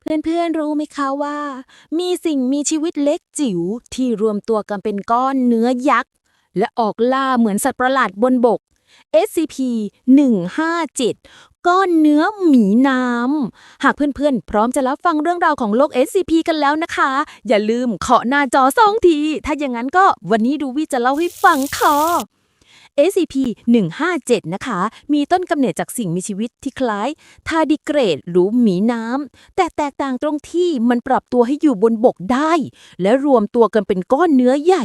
เพื่อนๆรู้ไหมคะว่า มีสิ่งมีชีวิตเล็กจิ๋วที่รวมตัวกันเป็นก้อนเนื้อยักษ์ และออกล่าเหมือนสัตว์ประหลาดบนบก SCP-157 ก้อนเนื้อหมีน้ำ หากเพื่อนๆ พร้อมจะรับฟังเรื่องราวของโลก SCP กันแล้วนะคะ อย่าลืมเคาะหน้าจอสองที ถ้าอย่างนั้นก็วันนี้ดูวิจะเล่าให้ฟังค่ะ SCP-157 นะคะ มีต้นกำเนิดจากสิ่งมีชีวิตที่คล้ายทาร์ดิเกรดหรือหมีน้ำ แต่แตกต่างตรงที่มันปรับตัวให้อยู่บนบกได้ และรวมตัวกันเป็นก้อนเนื้อใหญ่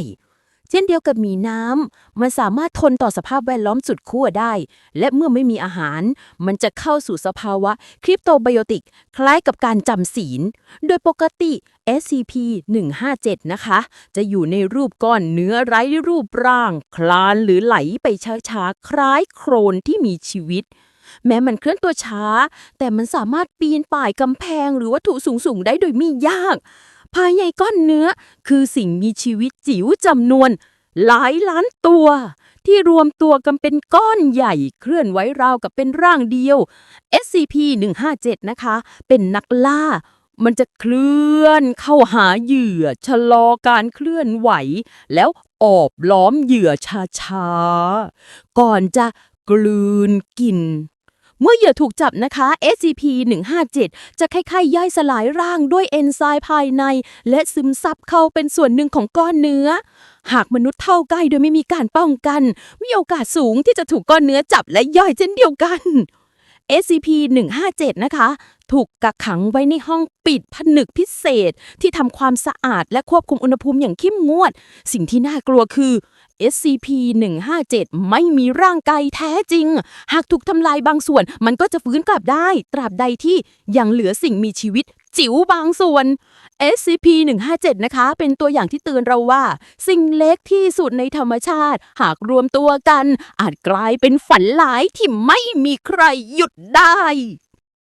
เช่นเดียวกับหมีน้ำ มันสามารถทนต่อสภาพแวดล้อมสุดขั้วได้ และเมื่อไม่มีอาหาร มันจะเข้าสู่สภาวะคริปโตไบโอติก คล้ายกับการจำศีล โดยปกติ SCP-157 นะคะ จะอยู่ในรูปก้อนเนื้อไร้รูปร่าง คลานหรือไหลไปช้าๆ คล้ายโครนที่มีชีวิต แม้มันเคลื่อนตัวช้า แต่มันสามารถปีนป่ายกำแพงหรือวัตถุสูงๆ ได้โดยไม่ยาก ภายในก้อนเนื้อคือสิ่งมีชีวิตจิ๋วจำนวน หลายล้านตัว ที่รวมตัวกันเป็นก้อนใหญ่เคลื่อนไหวราวกับเป็นร่างเดียว SCP-157 นะคะ เป็นนักล่า มันจะเคลื่อนเข้าหาเหยื่อ ชะลอการเคลื่อนไหว แล้วออบล้อมเหยื่อช้าๆ ก่อนจะกลืนกิน เมื่อเหยื่อถูกจับนะคะ SCP-157 จะค่อยๆย่อยสลายร่างด้วยเอนไซม์ภายใน และซึมซับเข้าเป็นส่วนหนึ่งของก้อนเนื้อ หากมนุษย์เข้าใกล้โดยไม่มีการป้องกัน มีโอกาสสูงที่จะถูกก้อนเนื้อจับและย่อยเช่นเดียวกัน SCP-157 นะคะ ถูกกักขังไว้ในห้องปิดผนึกพิเศษ ที่ทำความสะอาดและควบคุมอุณหภูมิอย่างเข้มงวด สิ่งที่น่ากลัวคือ SCP-157 ไม่มีร่างกายแท้จริง หากถูกทำลายบางส่วน มันก็จะฟื้นกลับได้ ตราบใดที่ยังเหลือสิ่งมีชีวิตจิ๋วบางส่วน SCP-157 นะคะ เป็นตัวอย่างที่เตือนเราว่า สิ่งเล็กที่สุดในธรรมชาติ หากรวมตัวกัน อาจกลายเป็นฝันหลายที่ไม่มีใครหยุดได้